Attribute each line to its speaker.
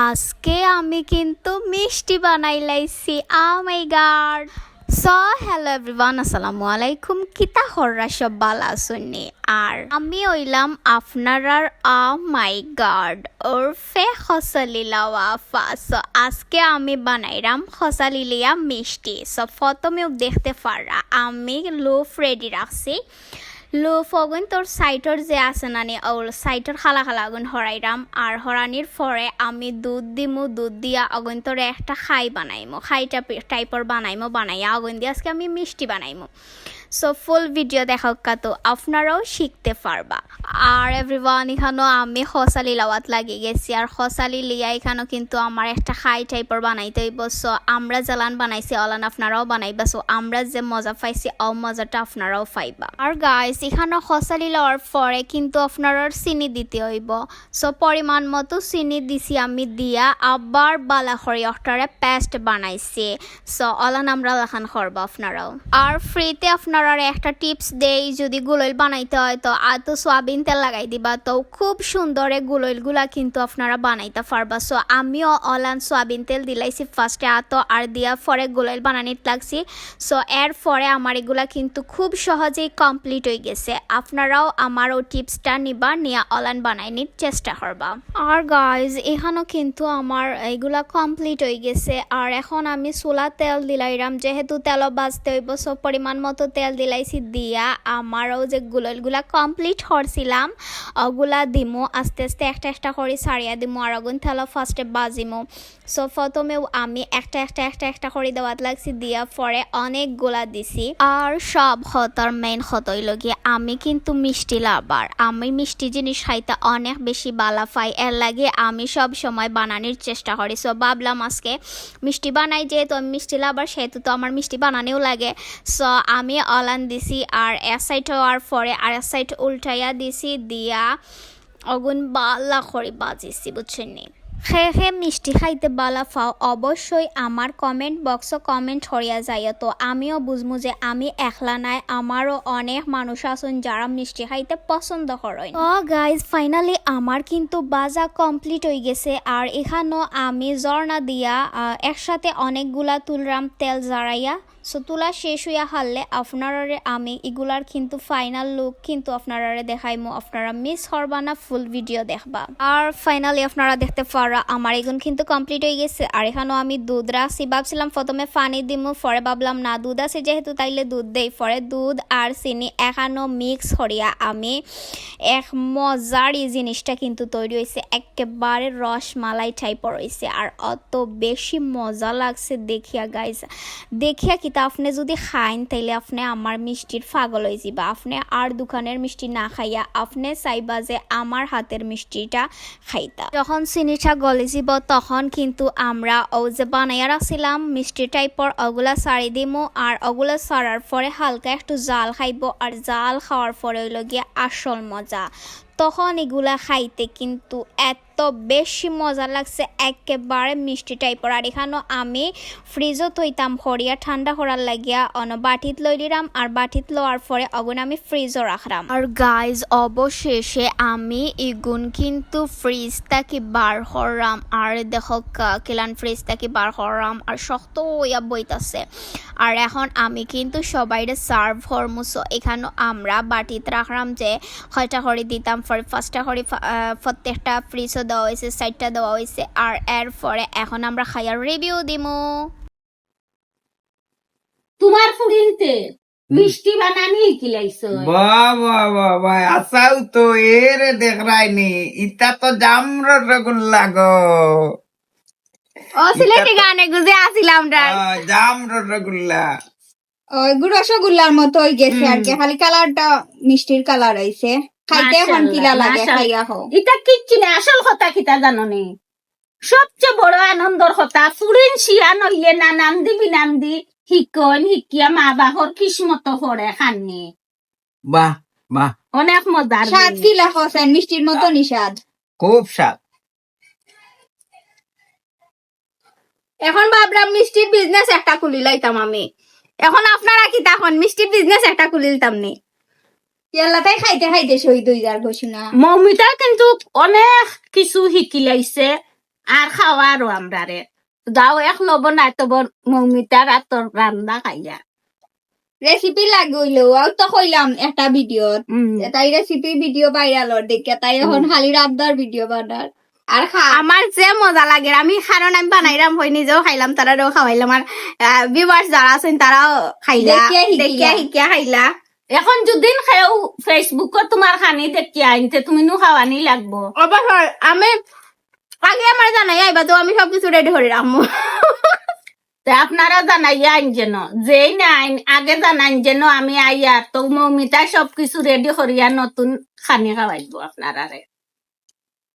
Speaker 1: আজকে আমি কিন্তু মিষ্টি বানাই লাইছি my god so hello everyone আসসালামু আলাইকুম। কিতা হররা সব বালা শুনি? আর আমি হইলাম আপনারার ও মাই গড ওরফে খসলিলা ওয়াফা। সো আজকে আমি বানাইলাম খসালিলিয়া মিষ্টি। সো প্রথমেও দেখতে পারা আমি লোফ রেডি রাখছি। লো ফগুন তোর সাইটর যে আছে নানি ওর সাইটর খালা খালা আগুন হরাইরাম আর হরানির পরে আমি দুধ দিমু, দুধ দিয়া আগুন তোর একটা খাই বানাইমো খাইটা টাইপর বানাইমো, বানাইয়া আগুন দিয়ে আজকে আমি মিষ্টি বানাইমো। সো ফুল ভিডিও দেখাক তো আপনারাও শিখতে পারবা। আর এভরিওয়ান এখানেও আমি হসালি লাওয়াত লাগিয়ে গেছি। আর হসালি লিয়া এখানেও কিন্তু আমার একটা খাই টাইপর বানাইতে হইব। সো আমরা জ্বালান বানাইছি অলান আপনারাও বানাইবা। সো আমরা যে মজা পাইছি ও মজাটা আপনারাও পাইবা। আর গাইস এখানে হসালি লওয়ার পরে কিন্তু আপনারা চিনি দিতে হইব। সো পরিমাণ মতো চিনি দিছি আমি দিয়া, আবার বালা সরিয়হটারে পেস্ট বানাইছি। সো অলান আমরা লাখান করব আপনারাও। আর ফ্রিতে আপনারা একটা টিপস দেই, যদি গুলইল বানাইতে হয় তো, আর তো সোয়াবিন তেল লাগাই দিবা। তো খুব সুন্দরে গুলইলগুলা কিন্তু আপনারা বানাইতে পারবা। সো আমিও অলান সোয়াবিন তেল দিলাইছি ফার্স্টে আতো আর দিয়া পরে গুলইল বানানিত লাগছি। সো এর পরে আমার এগুলা কিন্তু খুব সহজেই কমপ্লিট হয়ে গেছে। আপনারাও আমার ও টিপসটা নিবা, নিয়া অলান বানাইনির চেষ্টা করবা। আর গাইজ এখানেও কিন্তু আমার এগুলা কমপ্লিট হয়ে গেছে। আর এখন আমি চুলা তেল দিলাইরাম, যেহেতু তেলও বাজতে হইব সব পরিমাণ মতো তেল দিলাইছি দিয়া আমারও যে গুলোলগুলা কমপ্লিট হরছিলাম ওগুলা দিমু, আস্তে আস্তে একটা একটা করে সারিয়া দিমু, আর অগুন থালা ফার্স্টে বাজিমু। সো প্রথমেও আমি একটা একটা একটা একটা করে দেওয়াত লাগছি, দিয়া পরে অনেকগুলা দিছি। আর সব হতার মেইন হতই লগিয়ে আমি কিন্তু মিষ্টি লাভার আমি মিষ্টি জিনিস খাইতে অনেক বেশি বালা পাই, এর লাগে আমি সব সময় বানানোর চেষ্টা করি। সো ভাবলাম আজকে মিষ্টি বানাই, যেহেতু আমি মিষ্টি লাভার সেহেতু তো আমার মিষ্টি বানানোও লাগে। সো আমি অলান দিছি, আর এক সাইড হওয়ার পরে আর এক সাইড উল্টাইয়া দিছি, দিয়া অগুন বালা করে বাজিছি বুঝছেন নি খে খে মিষ্টি খাইতে বালা ফাও। অবশ্যই আমার কমেন্ট বক্সও কমেন্ট হরিয়া যায় তো আমিও বুঝমু যে আমি একলা নাই, আমারও অনেক মানুষ আছেন যারা মিষ্টি খাইতে পছন্দ করেন। ও গাইজ ফাইনালি আমার কিন্তু বাজা কমপ্লিট হয়ে গেছে। আর এখানেও আমি জর্না দিয়া একসাথে অনেকগুলা তুলরাম তেল জারাইয়া সো তুলা শেষ হইয়া হারলে আপনারারে আমি, এগুলার কিন্তু ফাইনাল লুক কিন্তু আপনারারে দেখাইমু। আপনারা মিস হরবা না ফুল ভিডিও দেখবা। আর ফাইনালি আপনারা দেখতে পারা, আমার এগুন কিন্তু কমপ্লিট হয়ে গেছে। আর এখানেও আমি দুধ রাখছি। ভাবছিলাম প্রথমে পানি দিমু, পরে ভাবলাম, না, দুধ আছে যেহেতু, তাইলে দুধ দেই। পরে দুধ আর চিনি এখানেও মিক্স হরিয়া আমি এক মজার এই জিনিসটা কিন্তু তৈরি হয়েছে একেবারে রসমালাই টাইপের হয়েছে আর অত বেশি মজা লাগছে দেখিয়া গাইজ দেখিয়া কিতা আপনি যদি খাইন, তাইলে আপনি আমার মিষ্টির পাগল হয়ে যাবা আপনি আর দোকানের মিষ্টি না খাইয়া আপনি চাইবা যে আমার হাতের মিষ্টিটা খাইতা। যখন চিনিটা গলে যাব তখন কিন্তু আমরা ও যে বানাইয়া রাখছিলাম মিষ্টি টাইপর ওগুলা সারি দিমু আর ওগুলা সারার পরে হালকা একটু জাল খাইব আর জাল খাওয়ার পরে হইল গিয়ে আসল মজা। তখন এগুলা খাইতে কিন্তু এত বেশি মজা লাগছে, একেবারে মিষ্টি টাইপর আর এখানেও আমি ফ্রিজও থইতাম হরিয়া, ঠান্ডা করার লাগিয়া, অন বাটিত লই দিলাম আর বাটিত লওয়ার পরে অগুন আমি ফ্রিজও রাখলাম আর গাইজ অবশেষে আমি ইগুন কিন্তু ফ্রিজ থাকি বার হরাম। আর দেখো কিলান ফ্রিজ থাকি বার হরাম, আর শক্ত হইয়া বইতাছে। আর এখন আমি কিন্তু সবাইরে সার্ভ হরমুসো এখানেও আমরা বাটিত রাখলাম যে কয়টা করে দিতাম ফার্স্টটা করে প্রত্যেকটা ফ্রিজও দেওয়া হয়েছে সাইডটা দেওয়া হয়েছে আর এর পরে এখন আমরা খাইয়ার রিভিউ দিমু।
Speaker 2: তোমার ফুরিনতে মিষ্টি বানানি কিলাইছো?
Speaker 3: বাহ বাহ বাহ বাহ আসাও তো এর দেখ রাইনি ইতা তো জামর রসগোল্লা গো।
Speaker 1: ও সিলেটি গানে গুজে আসিলাম
Speaker 3: আহ, জামর রসগোল্লা
Speaker 4: ওই রসগোল্লার মতো হয়ে গেছে আর কি খালি কালারটা মিষ্টির কালার আইছে খাইতে এখন কিলা লাগে খাইয়া হো
Speaker 2: এটা কিচ্ছু না আসল কথা কিতা জানো নি সবচেয়ে বড় আনন্দর কথা ফুরিন শিয়া নইলে না নাম দিবি নাম দি শিকন শিকিয়া মা বাহর কিসমত পড়ে খাননি।
Speaker 3: বাহ বাহ।
Speaker 2: অনেক মজার
Speaker 4: স্বাদ। কিলা মিষ্টির মতো নিষাদ
Speaker 3: খুব স্বাদ।
Speaker 1: এখন ভাবলাম মিষ্টির বিজনেস একটা খুলি লাইতাম আমি। এখন আপনারা কি তখন মিষ্টির বিজনেস একটা খুলি দিতাম নি।
Speaker 4: ইয়াল্লাতাই খাইতে খাইতে শহীদ হয়ে যার ঘোষণা।
Speaker 2: মমিতা কিন্তু অনেক কিছু শিকিলাইছে আর খাওয়া আরও আমরা রে যাও এক লব মৌমিতার আর তোর রান্না খাইয়া।
Speaker 4: রেসিপি আর তো কইলাম একটা ভিডিও তাই রেসিপি ভিডিও ভাইরাল দেখে তাই এখন খালি রান্নার ভিডিও বানার আর
Speaker 5: আমার যে মজা লাগে আমি কারণ আমি বানাইলাম হই নিজেও খাইলাম তারাও খাওয়াইলাম। আর ভিউয়ার্স যারা আছেন তারাও খাইলা
Speaker 4: দেখিয়া শিখিলা।
Speaker 5: খাইলা।
Speaker 2: এখন যদি খেও ফেসবুকত তোমার খানি দেখি আইনতে তুমি নু খাওয়ানি লাগবো।
Speaker 5: অবসর আমি আগে আমার জানাই আইবা তো আমি সবকিছু রেডি করে রাখব
Speaker 2: আপনারা জানাই আইন যেন যেই না আইন আগে জানাইন যেন আমি আইয়া তো মৌমিতা সবকিছু রেডি করিয়া নতুন খানি খাওয়াইবো আপনারা রে